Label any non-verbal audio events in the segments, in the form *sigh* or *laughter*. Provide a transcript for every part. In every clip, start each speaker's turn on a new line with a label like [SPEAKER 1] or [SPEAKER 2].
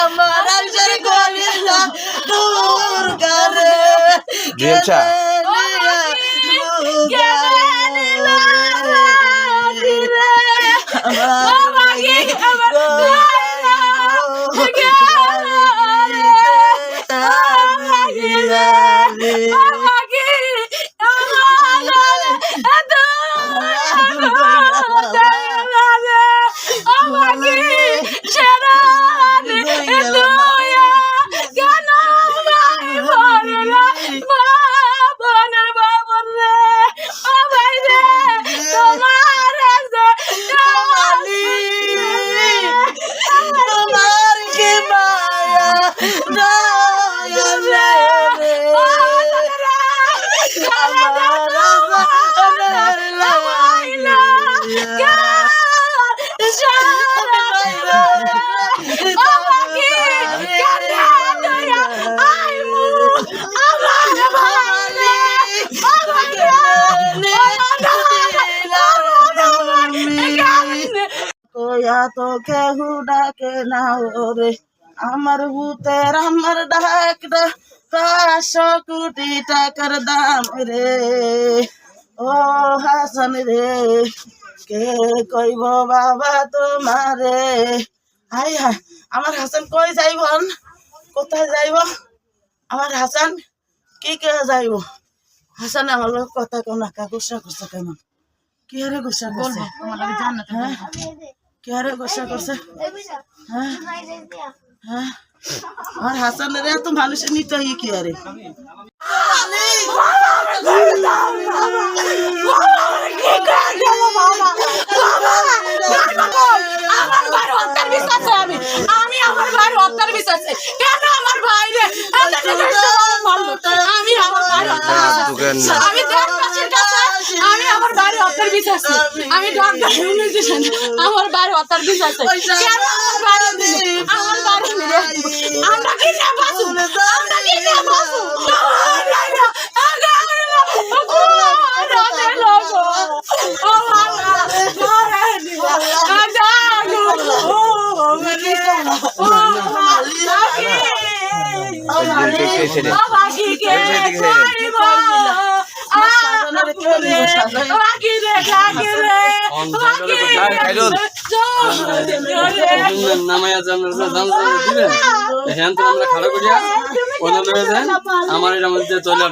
[SPEAKER 1] আমার আশার গলিলা দূর করে
[SPEAKER 2] রিয়েলচা?
[SPEAKER 1] তোমার তো কেহু ডাকে না ওরে। আমার ভূতের আমার ডাক পাঁচশো কোটি টাকার দাম রে। ও হাসান রে কে কইব বাবা তোমারে? হাই হাই আমার হাসান কই যাইব? কোথায় যাইব? আমার হাসান কি কে যাইব? হাসান আমার কথা কোন গুসা করছে কেমন কি হারে গুসা করছে? হ্যাঁ? কি হারে গুসা করছে? হ্যাঁ। হ্যাঁ। আর হাসানের এত মানুষের নিতে হয় কি আরে?
[SPEAKER 3] আমার ভাই হত্যার বিশ্বাসে আমি আমি আমার ভাই হত্যার বিশ্বাসে কেন আমার ভাই রে এত টাকা মারলো আমি আমার ভাই হত্যার
[SPEAKER 2] ঢুকেন
[SPEAKER 3] আমি দেশবাসীর আমি ভাই হত্যার বিশ্বাসে আমি ডক্টর ইউনিভার্সিটি আমার ভাই হত্যার বিশ্বাসে কেন আমার দিল আমার কি না বাসু আমরা কি না বাসু
[SPEAKER 4] দিবেন হ্যাঁ তো আমরা খাড়া করিয়া ওনা লয়ে আমার এর মধ্যে চলে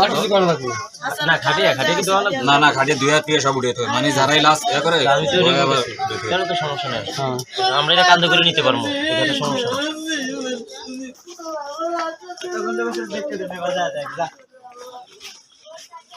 [SPEAKER 4] আর কিছু করা লাগবে
[SPEAKER 5] না খাটিয়া খাটিয়া কি দেওয়া লাগবে?
[SPEAKER 6] না না খাটে দুই হাত দিয়ে সব উঠে মানে যারাই লাস্ট ইয়ে করে
[SPEAKER 5] তাহলে তো সমস্যা নাই? আমরা এটা কান্দ করে নিতে পারব। এখানে সমস্যা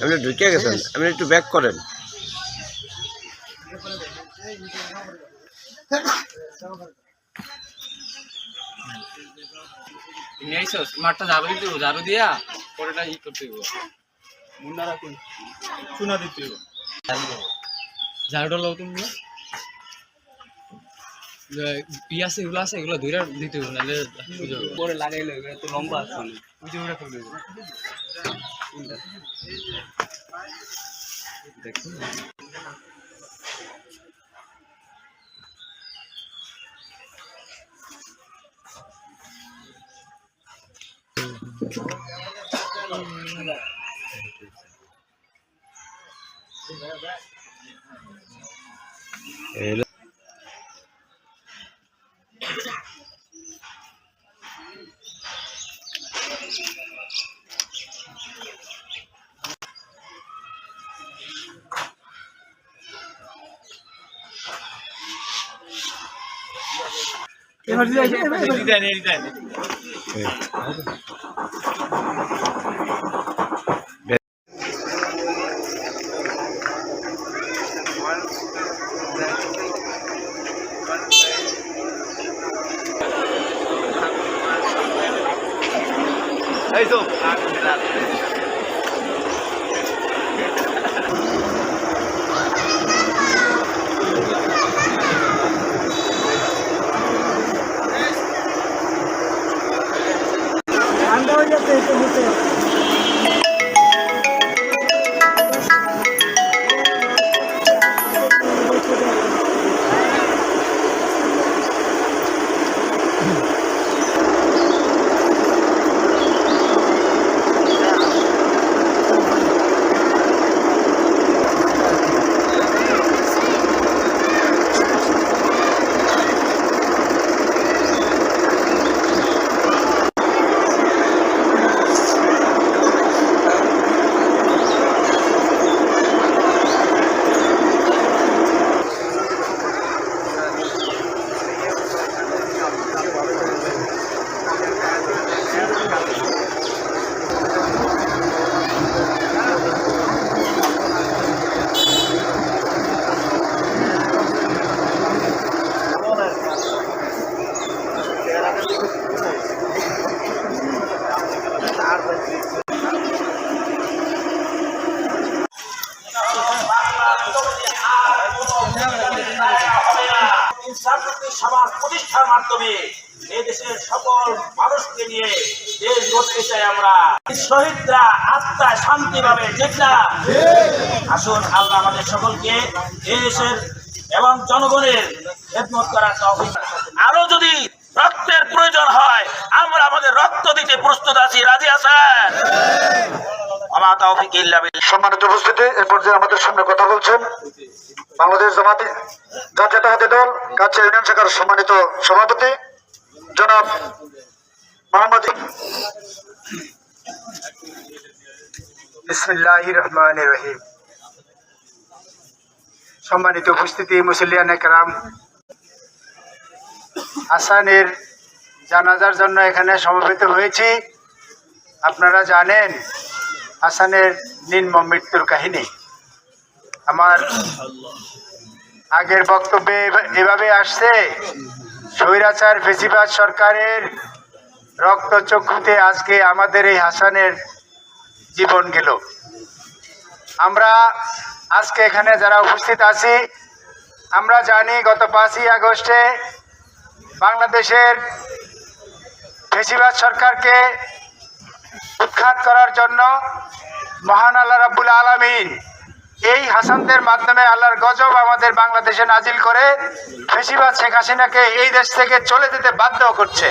[SPEAKER 2] আপনি ঢুকে গেছেন আপনি একটু ব্যাক করেন।
[SPEAKER 4] নিয়েছো মাঠটা ঝাড়ু দিতে ঝাড়ু দিয়া পরেটা ই করতে হইব।
[SPEAKER 7] মুন্না রাখুন চুনা দিতে হইব।
[SPEAKER 4] ঝাড়ুটা লও তুমি। পিয়াস এগুলো আছে এগুলো ধরে দিতে হবে নাহলে পরে লাগাইলে তো লম্বা আছে ওই যে ওটা
[SPEAKER 8] ফেলে দেখুন। Öyle. Elden elden. Evet. Hadi. মানুষকে নিয়ে দেশ গড়তে চাই আমরা। শহীদরা আত্মায় শান্তি পাবে আসুন আল্লাহ আমাদের সকলকে দেশের এবং জনগণের খেদমত করার আরও যদি রক্তের প্রয়োজন হয়, আমরা আমাদের রক্ত দিতে প্রস্তুত আছি। রাজি আছেন।
[SPEAKER 9] সম্মানিত উপস্থিতি, এ পর্যায়ে আমাদের সামনে কথা বলছেন বাংলাদেশ জামাতি জাতীয়তাবাদী দল, কাছে ইউনিয়ন শাখার সম্মানিত সভাপতি জনাব মোহাম্মদ বিসমিল্লাহ রহমান রহিম। সম্মানিত উপস্থিতি মুসলিয়ান একরাম হাসানের জানাজার জন্য এখানে সমবেত হয়েছি। আপনারা জানেন হাসানের নির্মম মৃত্যুর কাহিনী। আমার আগের বক্তব্যে এভাবে আসছে স্বৈরাচার ফেসিবাদ সরকারের রক্তচক্ষুতে আজকে আমাদের এই হাসানের জীবন গেল। আমরা আজকে এখানে যারা উপস্থিত আছি, আমরা জানি গত পাঁচই আগস্টে বাংলাদেশের ফেসিবাদ সরকারকে উৎখাত করার জন্য মহান আল্লাহ রাব্বুল আলামিন এই হাসানদের মাধ্যমে আল্লাহর গজব আমাদের বাংলাদেশে নাজিল করে ফেসিবাদ শেখ হাসিনাকে এই দেশ থেকে চলে যেতে বাধ্য করছে।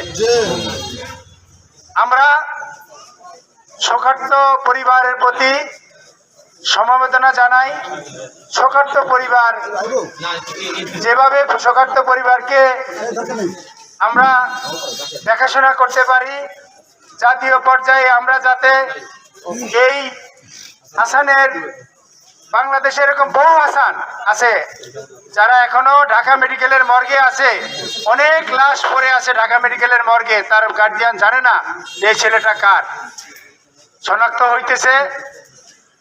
[SPEAKER 9] আমরা শোকার্ত পরিবারের প্রতি সমবেদনা জানাই। শোকার্ত পরিবার যেভাবে শোকার্ত পরিবারকে আমরা দেখাশোনা করতে পারি, জাতীয় পর্যায়ে আমরা যাতে এই হাসানের বাংলাদেশে এরকম বহু হাসান আছে, যারা এখনও ঢাকা মেডিকেলের মর্গে আছে। অনেক লাশ পড়ে আছে ঢাকা মেডিকেলের মর্গে, তার গার্জিয়ান জানে না যে ছেলেটা কার। শনাক্ত হইতেছে,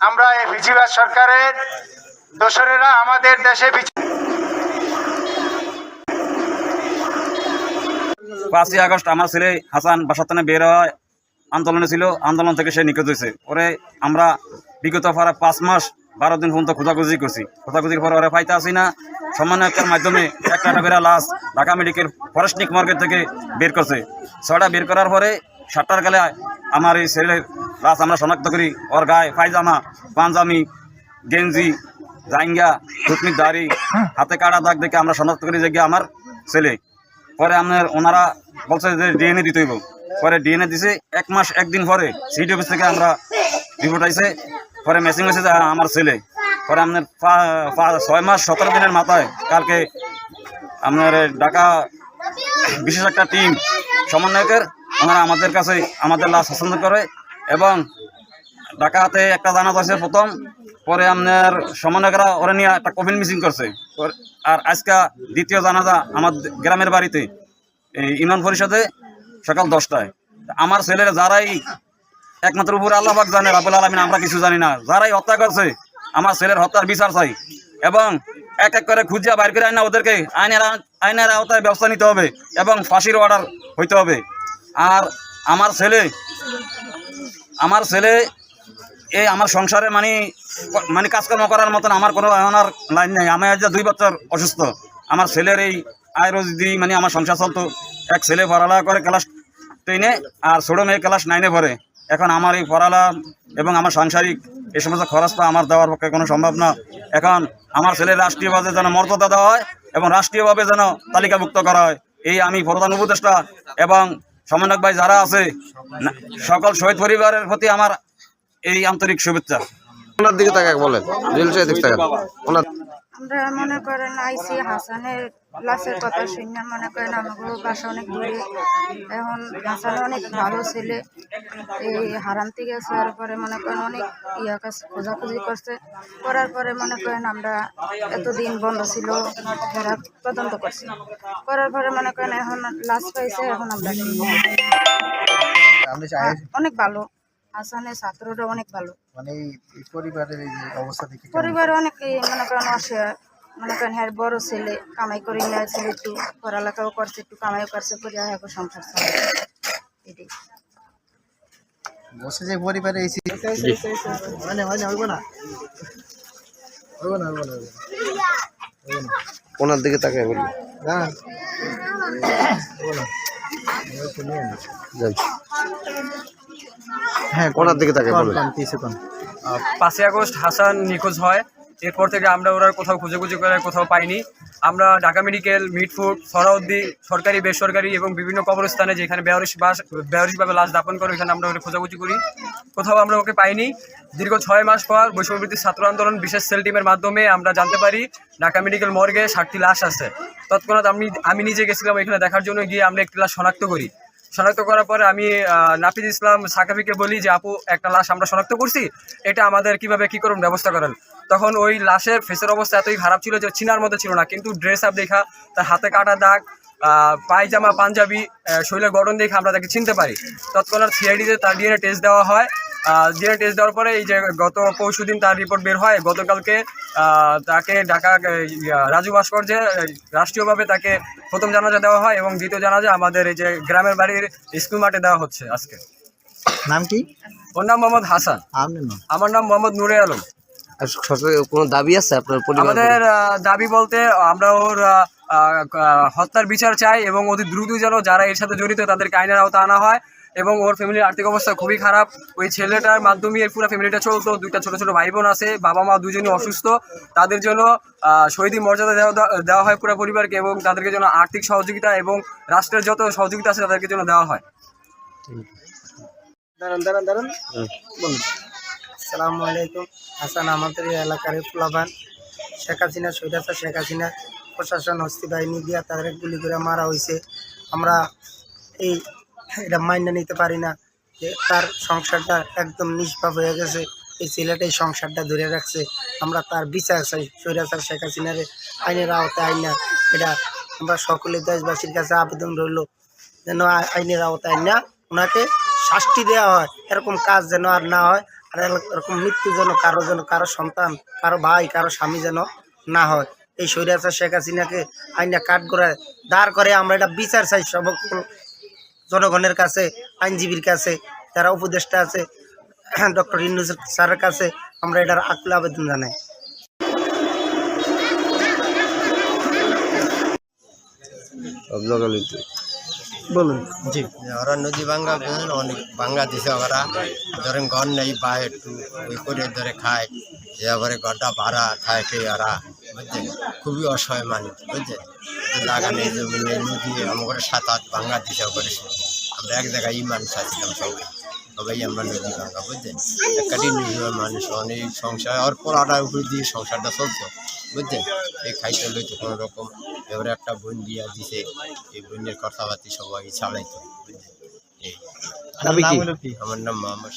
[SPEAKER 9] আমরা এই বিজিবাস সরকারের দোসরেরা আমাদের দেশে
[SPEAKER 6] পাঁচই আগস্ট আমার ছেলে হাসান বাসাতানে বের হওয়ায় আন্দোলনে ছিল, আন্দোলন থেকে সে নিখোঁজ হয়েছে। ওরে আমরা বিগত পরে পাঁচ মাস বারো দিন পর্যন্ত খোঁজাখুঁজি করছি। খোঁজাখুঁজির পরে ওরা পাইতে আসি না। সমন্বয়কের মাধ্যমে একটা বেড়া লাশ ঢাকা মেডিকেল ফরেস্টনিক মার্কেট থেকে বের করছে। ছয়টা বের করার পরে সাতটার গেলে আমার এই ছেলের লাশ আমরা শনাক্ত করি। ওর গায়ে পায়জামা পাঞ্জামি গেঞ্জি, জাইঙ্গা থুতনির দাড়ি, হাতে কাটা দাগ দেখে আমরা শনাক্ত করি যে আমার ছেলে। পরে আপনার ওনারা বলছে যে ডিএনএ দিতে হইব। পরে ডিএনএ দিছে। এক মাস, একদিন পরে সিটি অফিস থেকে আমরা রিপোর্ট আইছে। পরে মেসেজ মেসেজ আমার ছেলে। পরে আপনার ছয় মাস, সতেরো দিনের মাথায় কালকে আপনার ঢাকা বিশেষ একটা টিম সমন্বয়কের, ওনারা আমাদের কাছে আমাদের লাশ হস্তান্তর করে এবং ঢাকাতে একটা জানাজ আছে প্রথম, পরে আপনার সমন্বয়করা ওরা নিয়ে একটা কফিন মিসিং করছে। আর আজকে দ্বিতীয় জানাজা আমার গ্রামের বাড়িতে ইউনিয়ন পরিষদে সকাল দশটায়। আমার ছেলেরা যারাই একমাত্র উপরে আল্লাহ পাক জানে রাবুল আলমিন, আমরা কিছু জানি না। যারাই হত্যা করছে, আমার ছেলের হত্যার বিচার চাই। এবং এক এক করে খুঁজিয়া বাইর করে আইনা ওদেরকে, আইনের আইনের আওতায় ব্যবস্থা নিতে হবে এবং ফাঁসির অর্ডার হইতে হবে। আর আমার ছেলে আমার ছেলে এই আমার সংসারে মানে মানে কাজকর্ম করার মতন আমার কোনো এমনার লাইন নেই। আমি আজ দুই বছর অসুস্থ, আমার ছেলের এই আয় রোজ দিয়ে মানে আমার সংসার চলতো। এক ছেলে পড়ালেখা করে ক্লাস টেনে আর ছোটো মেয়ে ক্লাস নাইনে পড়ে। এখন আমার এই পড়ালা এবং আমার সাংসারিক এই সমস্ত খরচটা আমার দেওয়ার পক্ষে কোনো সম্ভব না। এখন আমার ছেলে রাষ্ট্রীয়ভাবে যেন মর্যাদা দেওয়া হয় এবং রাষ্ট্রীয়ভাবে যেন তালিকাভুক্ত করা হয়, এই আমি প্রধান উপদেষ্টা এবং সমন্বয়ক ভাই যারা আছে সকল শহীদ পরিবারের প্রতি আমার এই আন্তরিক শুভেচ্ছা।
[SPEAKER 2] ওনার দিকে বলেন
[SPEAKER 3] আমরা মনে করেন আইসি হাসানের লাশের কথা শুনে মনে করেন আমাকে বাসা অনেক দূরে। এখন হাসান অনেক ভালো ছেলে। এই হারান্তি গেছে পরে মনে করেন অনেক ইয়া কাছে খোঁজাখুঁজি করছে। করার পরে মনে করেন আমরা এতদিন বন্ধ ছিল এরা তদন্ত করছি। করার পরে মনে করেন এখন লাশ পাইছে এখন আমরা অনেক ভালো। হাসানের ছাত্ররা অনেক ভালো।
[SPEAKER 10] মানে এই পরিবারের এই অবস্থা দেখে?
[SPEAKER 3] পরিবার অনেক মনে করেন অসহায় মনে করেন হ্যাঁ বড় ছেলে কামাই করে নিয়ে ছেলে একটু পড়ালেখাও করছে একটু কামাইও করছে করে হ্যাঁ সংসার চালায় এটাই।
[SPEAKER 10] বসে যে পরিবারে এই মানে হয় না হইব না। হইব না হইব না হইব না।
[SPEAKER 2] ওনার দিকে তাকে বলুন
[SPEAKER 10] জান না। হইব না।
[SPEAKER 2] যান।
[SPEAKER 10] হ্যাঁ
[SPEAKER 2] ওনার দিকে তাকে বলুন
[SPEAKER 4] পাঁচই আগস্ট হাসান নিখোঁজ হয়। এরপর থেকে আমরা ওরা কোথাও খুঁজে খুঁজে করে কোথাও পাইনি। আমরা ঢাকা মেডিকেল মিটফুড সরাউদ্দি সরকারি বেসরকারি এবং বিভিন্ন কবরস্থানে যেখানে বেয়ারিশ বাস বেয়ারিশভাবে লাশ দাপন করে ওখানে আমরা ওকে খোঁজাখুঁজি করি। কোথাও আমরা ওকে পাইনি। দীর্ঘ ছয় মাস পর বৈষম্যবৃত্তি ছাত্র আন্দোলন বিশেষ সেল টিমের মাধ্যমে আমরা জানতে পারি ঢাকা মেডিকেল মর্গে ষাটটি লাশ আছে। তৎক্ষণাৎ আমি আমি নিজে গেছিলাম এখানে দেখার জন্য গিয়ে আমরা একটি লাশ শনাক্ত করি। শনাক্ত করার পরে আমি নাফিজ ইসলাম সাকাফিকে বলি যে, আপু, একটা লাশ আমরা শনাক্ত করছি। এটা আমাদের কীভাবে কি করুন ব্যবস্থা করেন? তখন ওই লাশের ফেসের অবস্থা এতই খারাপ ছিল যে, চিনার মতো ছিল না। কিন্তু ড্রেস আপ দেখা, তার হাতে কাটা দাগ পায়জামা, পাঞ্জাবি শরীরের গঠন দেখে আমরা তাকে চিনতে পারি। তৎক্ষণাৎ সিআইডিতে তার ডিএনএ টেস্ট দেওয়া হয়। ডিএনএ টেস্ট দেওয়ার পরে এই যে গত পরশু দিন তার রিপোর্ট বের হয়। গতকালকে তাকে ঢাকা রাজু ভাস্কর্যে রাষ্ট্রীয়ভাবে তাকে প্রথম জানাজা দেওয়া হয় এবং দ্বিতীয় জানাজা আমাদের এই যে গ্রামের বাড়ির স্কুল মাঠে দেওয়া হচ্ছে আজকে।
[SPEAKER 10] নাম কি?
[SPEAKER 4] ওর নাম মোহাম্মদ হাসান। আমার নাম মোহাম্মদ নুরে আলম।
[SPEAKER 2] কোনো দাবি আছে আপনার
[SPEAKER 4] আমাদের দাবি বলতে আমরা ওর হত্যার বিচার চাই এবং অতি দ্রুত যেন যারা এর সাথে জড়িত তাদেরকে আইনের আওতা আনা হয়। এবং ওর ফ্যামিলির আর্থিক অবস্থা খুবই খারাপ। ওই ছেলেটার মাধ্যমে এর পুরো ফ্যামিলিটা চলতো। দুইটা ছোট ছোট ভাই বোন আছে বাবা মা দুজনই অসুস্থ। তাদের জন্য শহীদি মর্যাদা দেওয়া দেওয়া হয় পুরো পরিবারকে এবং তাদেরকে যেন আর্থিক সহযোগিতা এবং রাষ্ট্রের যত সহযোগিতা আছে তাদেরকে যেন দেওয়া হয়।
[SPEAKER 10] দাঁড়ান দাঁড়ান দাঁড়ান। বলুন। আলাইকুম। হাসান আমাদের এই এলাকার ফুলাবান শেখ হাসিনা সৈরাসা শেখ হাসিনা প্রশাসন হস্তি বাহিনী দিয়া তাদের গুলি করে মারা হয়েছে। আমরা এই এটা মাইনে নিতে পারি না যে তার সংসারটা একদম নিষ্পাপ হয়ে গেছে। এই ছেলেটাই সংসারটা ধরে রাখছে। আমরা তার বিচার চাই সৈরাসার শেখ হাসিনার। আইনের আওতায় আইনা এটা আমরা সকলে দেশবাসীর কাছে আবেদন রইল যেন আইনের আওতায় না। ওনাকে শাস্তি দেওয়া হয়। এরকম কাজ যেন আর না হয় আর এরকম মৃত্যু যেন কারও যেন, কারও সন্তান, কারও ভাই, কারও স্বামী যেন না হয়। এই সৈরাচার শেখ হাসিনাকে আইনা কাঠ করে দাঁড় করে আমরা এটা বিচার চাই। সব জনগণের কাছে আইনজীবীর কাছে যারা উপদেষ্টা আছে *clears throat* ডক্টর ইন্নুস স্যারের কাছে আমরা এটার আকুল আবেদন জানাই। বলুন। জি।
[SPEAKER 11] ওরা নদী ভাঙ্গা অনেক ভাঙ্গা দিছে ওরা। ধরেন ঘর নেই বা একটু ওই করে ধরে খায়। যে এবারে ঘরটা ভাড়া থাকে ওরা বুঝছেন? খুবই অসহায় মানুষ বুঝছেন? জায়গা নেই জমি নেই নদী আমাদের সাত আট ভাঙ্গা দিছে করেছে আমরা এক জায়গায় মানুষ আছিলাম সবাই। সবাই আমরা নদী ভাঙা বুঝছেন একাটি নির্ভর মানুষ অনেক সংসার আর পড়াটার উপর দিয়ে সংসারটা চলতো বুঝছেন এই খাইতে লইতো কোনো রকম এবারে একটা বোন দিয়া দিছে এই বোনের কথাবার্তি সবাই চালাইতো বুঝছেন এই। আমার নাম মোহাম্মদ